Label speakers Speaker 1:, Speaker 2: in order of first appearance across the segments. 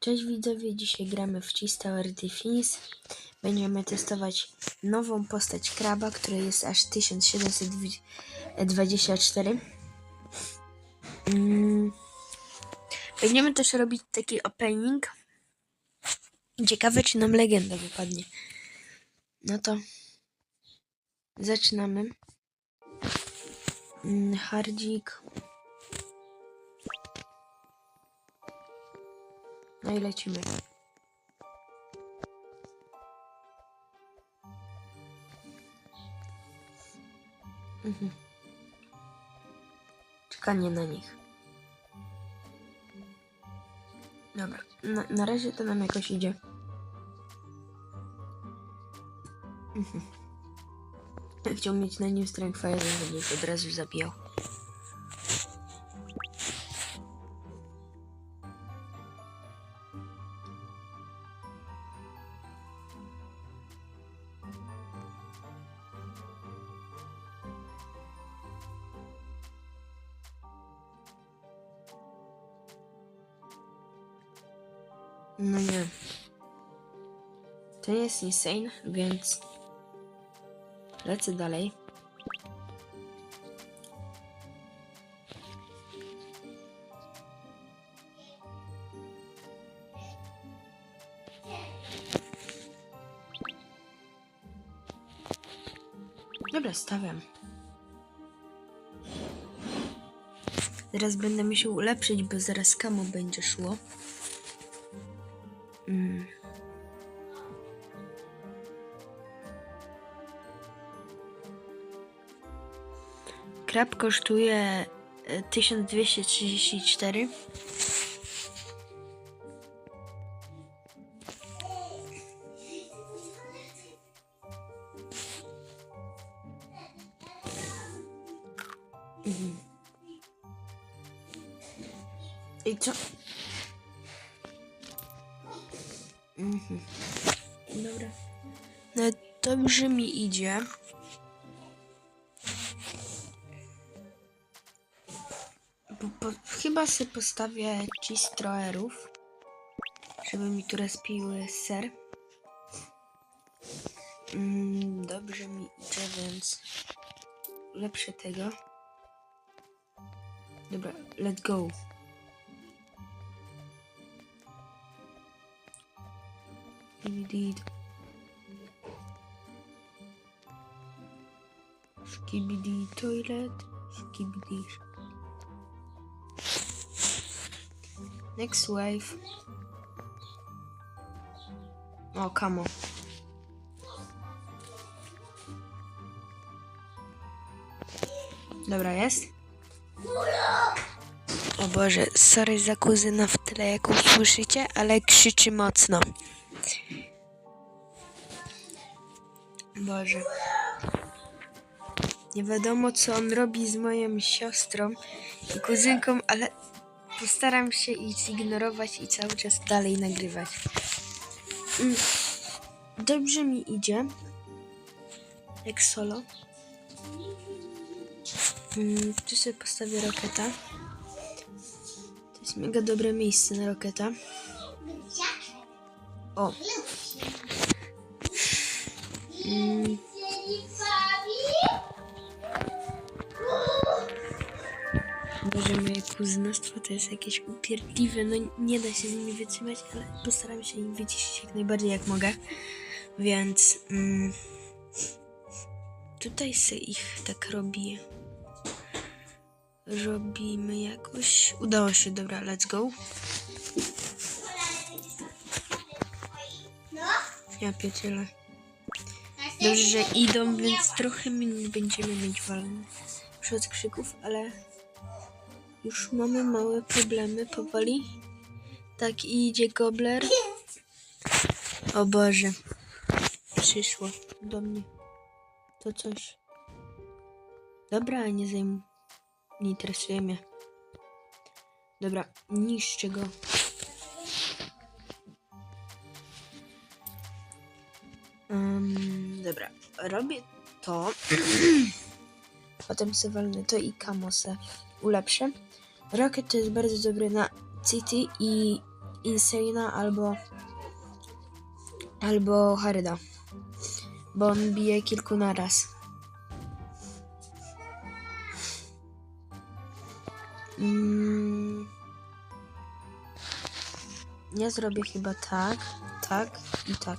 Speaker 1: Cześć widzowie, dzisiaj gramy w Cheese Tower Defense. Będziemy testować nową postać kraba, która jest aż 1724. Mm. Będziemy też robić taki opening. Ciekawe, czy nam legenda wypadnie. No to zaczynamy. Mm, Hardzik. No i lecimy. Mhm. Czekanie na nich. Dobra, na, na razie to nam jakoś idzie. Mhm. Chciał mieć na nim Strength Fire, żeby od razu zabijał. No nie. To jest insane, więc lecę dalej. Dobra, stawiam. Teraz będę musiał ulepszyć, bo zaraz kamo będzie szło. Mm. Krab kosztuje e, 1234. Mhm. I co? Dobrze mi idzie. Bo, chyba sobie postawię cheestroerów, żeby mi tu respiły ser. Mm, dobrze mi idzie, więc lepsze tego. Dobra, let's go. Indeed. Skibidi toilet. Skibidi. Next wave. O, kamo. Dobra, jest. O Boże, sorry za kuzyna w tyle, jak usłyszycie, ale krzyczy mocno. Boże. Nie wiadomo, co on robi z moją siostrą i kuzynką, ale postaram się ich zignorować i cały czas dalej nagrywać. Mm, Dobrze mi idzie. Jak solo. Mm, Tu sobie postawię roketa. To jest mega dobre miejsce na roketa. O. Mm, Boże, moje kuzynostwo to jest jakieś upierdliwe, no nie da się z nimi wytrzymać, ale postaram się im wyciszyć jak najbardziej jak mogę. Więc mm, tutaj se ich tak robi. Robimy jakoś. Udało się, dobra, let's go. Ja pieciele. Dobrze, że idą, więc trochę minut będziemy mieć walny przed krzyków, ale już mamy małe problemy powoli. Tak idzie gobler. O Boże. Przyszło do mnie. To coś. Dobra, nie zajm... Nie interesuje mnie. Dobra, niszczę go. Ym, dobra, robię to. Potem sobie walnę to i kamosę ulepszę. Rocket to jest bardzo dobry na City i Insana albo albo Haryda. Bo on bije kilku naraz. Mm. Ja zrobię chyba tak, tak i tak.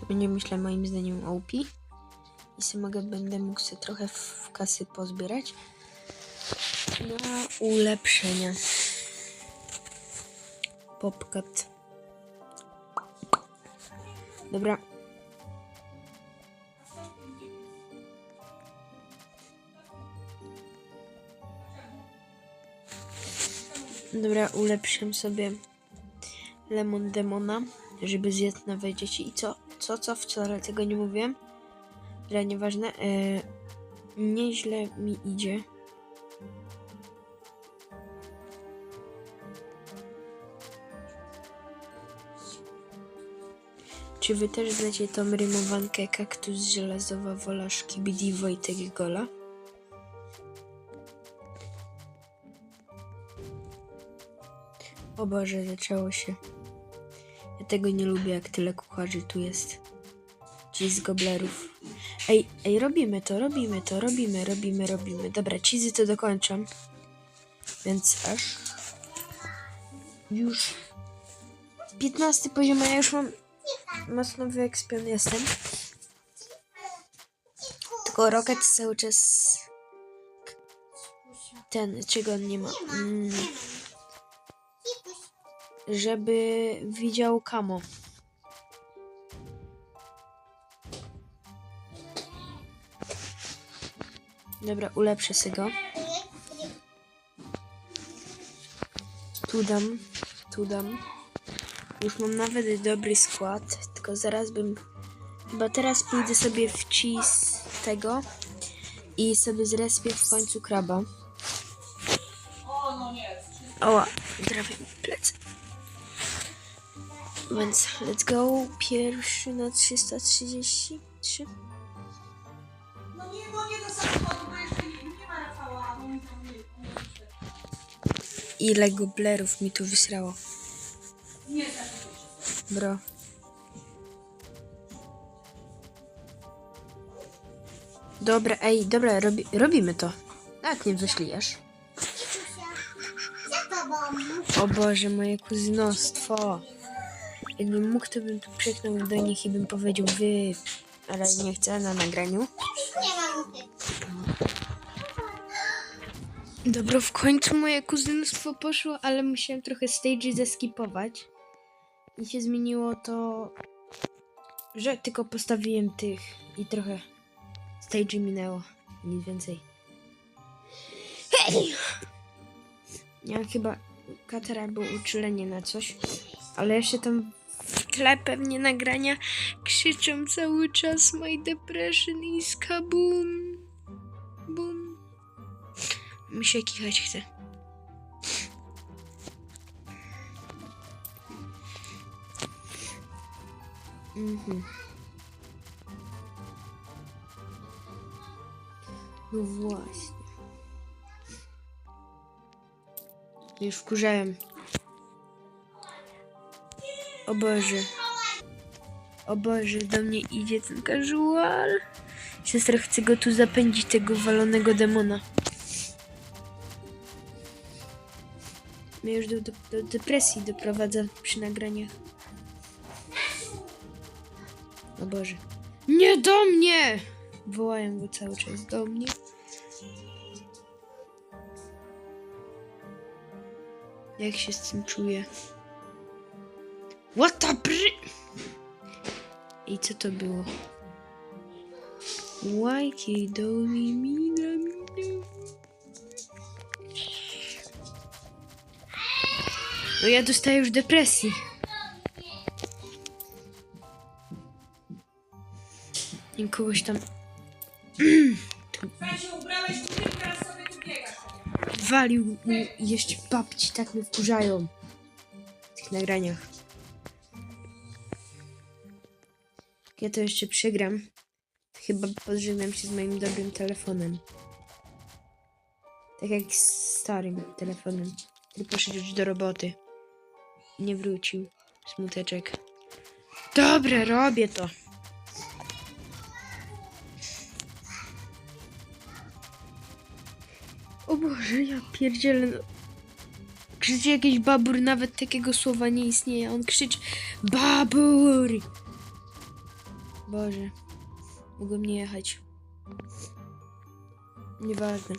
Speaker 1: To będzie myślę moim zdaniem OP. I sobie mogę, będę mógł sobie trochę w kasy pozbierać. Na ulepszenia. Popcat. Dobra. Dobra, ulepszę sobie Lemon Demona, żeby zjedz nowe dzieci. I co? Co, co? Wcale tego nie mówiłem. Ale nieważne. E, nieźle mi idzie. Czy wy też znacie tą rymowankę kaktus żelazowa wola szkibidi Wojtek Gola? O Boże, zaczęło się. Ja tego nie lubię, jak tyle kucharzy tu jest. Ci z goblerów. Ej, ej, robimy to, robimy to, robimy, robimy, robimy. Dobra, cheesy to dokończam. Więc aż. Już 15 poziom, a ja już mam mocno wyekspiony jestem. Tylko Rocket cały czas ten, czego on nie ma. Mm, żeby widział kamo. Dobra, ulepszę sobie go. Tu dam, tu dam. Już mam nawet dobry skład, tylko zaraz bym... Chyba teraz pójdę sobie w cheese tego i sobie zrespię w końcu kraba. Oła, w plecy. Więc let's go. Pierwszy na 333.
Speaker 2: No nie, no nie do samochodu, bo jeszcze nie, nie ma Rafała,
Speaker 1: Ile goblerów mi tu wysrało.
Speaker 2: Tak.
Speaker 1: Bro. Dobra, ej, dobra, robi, robimy to. Jak nie wyślijesz? O Boże, moje kuzynostwo. Jakbym mógł, to bym tu przeknął do nich i bym powiedział wy, ale nie chcę na nagraniu. Dobra, w końcu moje kuzynostwo poszło, ale musiałem trochę stage'y zeskipować. I się zmieniło to, że tylko postawiłem tych i trochę stage'y minęło. Nic więcej. Hej! Miałem chyba katar albo uczulenie na coś, ale jeszcze tam w tle pewnie nagrania krzyczą cały czas My depression is kaboom. Boom. Mi się kichać chce. Mhm. No właśnie. Już wkurzałem. O Boże. O Boże, do mnie idzie ten casual. Siostra chce go tu zapędzić, tego walonego demona. Mnie już do, do, do depresji doprowadza przy nagraniach. O Boże. Nie do mnie! Wołają go cały czas do mnie. Jak się z tym czuję? What the bry... I co to było? Łajki do mi mina. No ja dostaję już depresji.
Speaker 2: Sobie tu biegasz.
Speaker 1: walił mi jeszcze babci, tak mnie wkurzają w tych nagraniach. Ja to jeszcze przegram. Chyba podżegnam się z moim dobrym telefonem. Tak jak z starym telefonem. I poszedł już do roboty. Nie wrócił. Smuteczek. Dobra, robię to. Boże, ja pierdzielę. no. Krzyczy jakiś babur, nawet takiego słowa nie istnieje. On krzyczy babur. Boże. Mogłem nie jechać. Nieważne.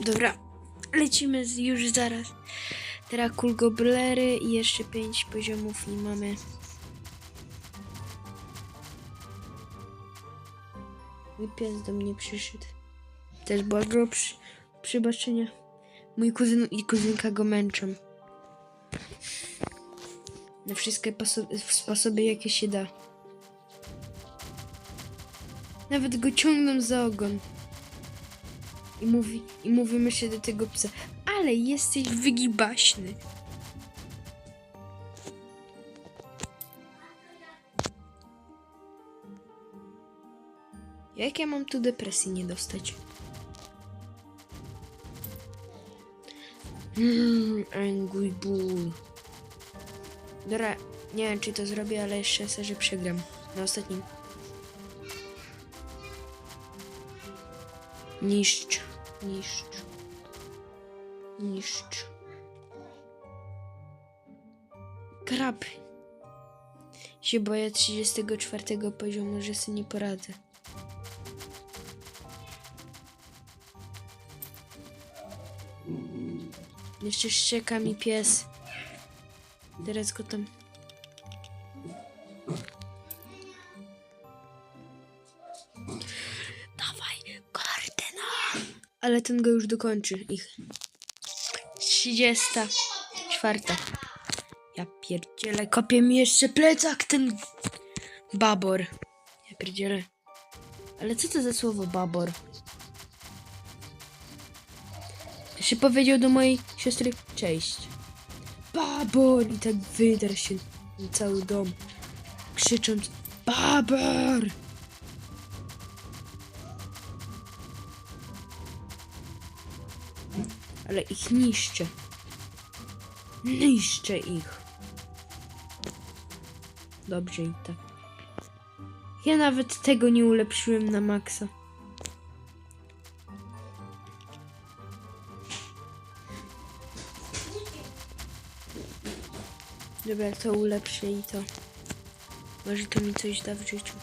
Speaker 1: Dobra, lecimy już zaraz. Teraz kulgoblery i jeszcze pięć poziomów i mamy. Mój pies do mnie przyszedł. Też bardzo przy, przybaczenia. Mój kuzyn i kuzynka go męczą. Na wszystkie poso- sposoby, jakie się da. Nawet go ciągną za ogon. I, mówi, I mówimy się do tego psa, ale jesteś wygibaśny. Jak ja mam tu depresji nie dostać? Mmm, angry bull. Dobra, nie wiem czy to zrobię, ale jeszcze chcę, że przegram. Na ostatnim. Niszcz, niszcz, niszcz. Krab. Się boję 34 poziomu, że sobie nie poradzę. Jeszcze szczeka mi pies. Teraz go tam. Dawaj, Gardena! Ale ten go już dokończy. Ich. 34. Ja pierdzielę, kopie mi jeszcze plecak ten babor. Ja pierdzielę. Ale co to za słowo babor? Jeszcze powiedział do mojej siostry cześć. Babor! I tak wydarł się cały dom, krzycząc Babor! Ale ich niszczę. Niszczę ich. Dobrze i tak. Ja nawet tego nie ulepszyłem na maksa. Dobra, to ulepszę i to. Może to mi coś da w życiu.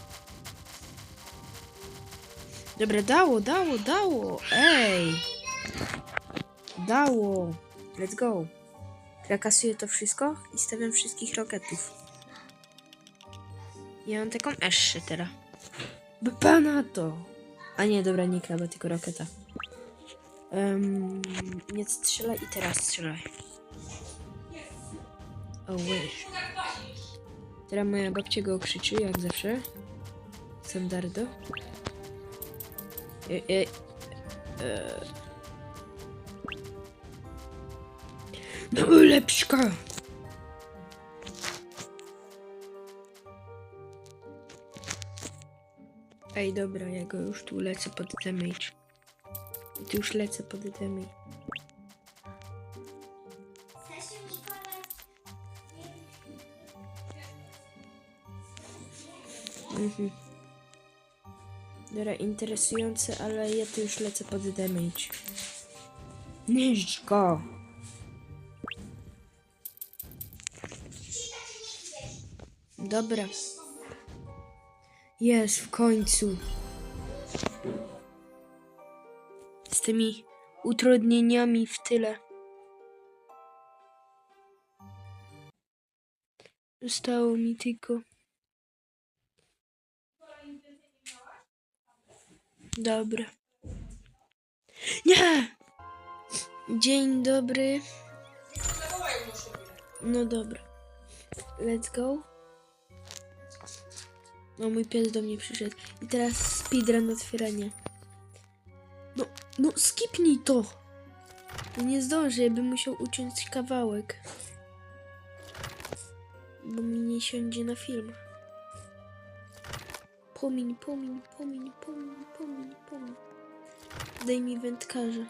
Speaker 1: Dobra, dało, dało, dało. Ej! Dało. Let's go. Prakasuję to wszystko i stawiam wszystkich roketów. Ja mam taką eszę teraz. By pana to. A nie, dobra, nie kraba, tylko roketa. Um, nie strzelaj i teraz strzelaj. O, wish. Teraz moja babcia go krzyczy, jak zawsze. Standardo. E, e, e. No lepszka! Ej, dobra, ja go już tu lecę pod damage. Tu już lecę pod damage. Mhm. Dobra, interesujące, ale ja tu już lecę pod damage. Niszcz go! Dobra. Jest, w końcu. Z tymi utrudnieniami w tyle. Zostało mi tylko. Dobra. Nie! Dzień dobry. No dobra. Let's go. No mój pies do mnie przyszedł. I teraz speedrun otwierania. No, no skipnij to! Ja nie zdążę, bym musiał uciąć kawałek. Bo mi nie siądzie na film. Pomiń, pomiń, pomiń, pomiń, pomiń, pomiń. Daj mi wędkarza.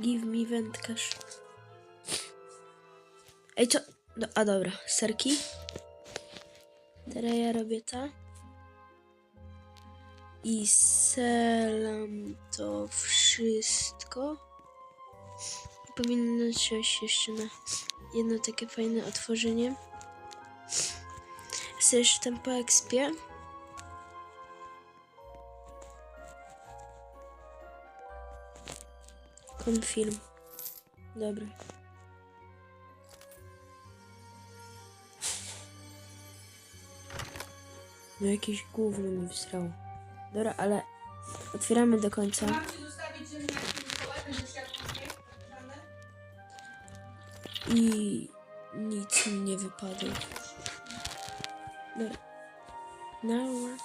Speaker 1: Give me wędkarz. Ej, co? No, a dobra, serki. Teraz ja robię to. I selam to wszystko. Powinno siąść jeszcze na jedno takie fajne otworzenie. Chcesz tam po ekspie? Konfirm. Dobra. No jakieś gówno mi wsrało. Dobra, ale otwieramy do końca. I nic mi nie wypadło. Dobra. Now.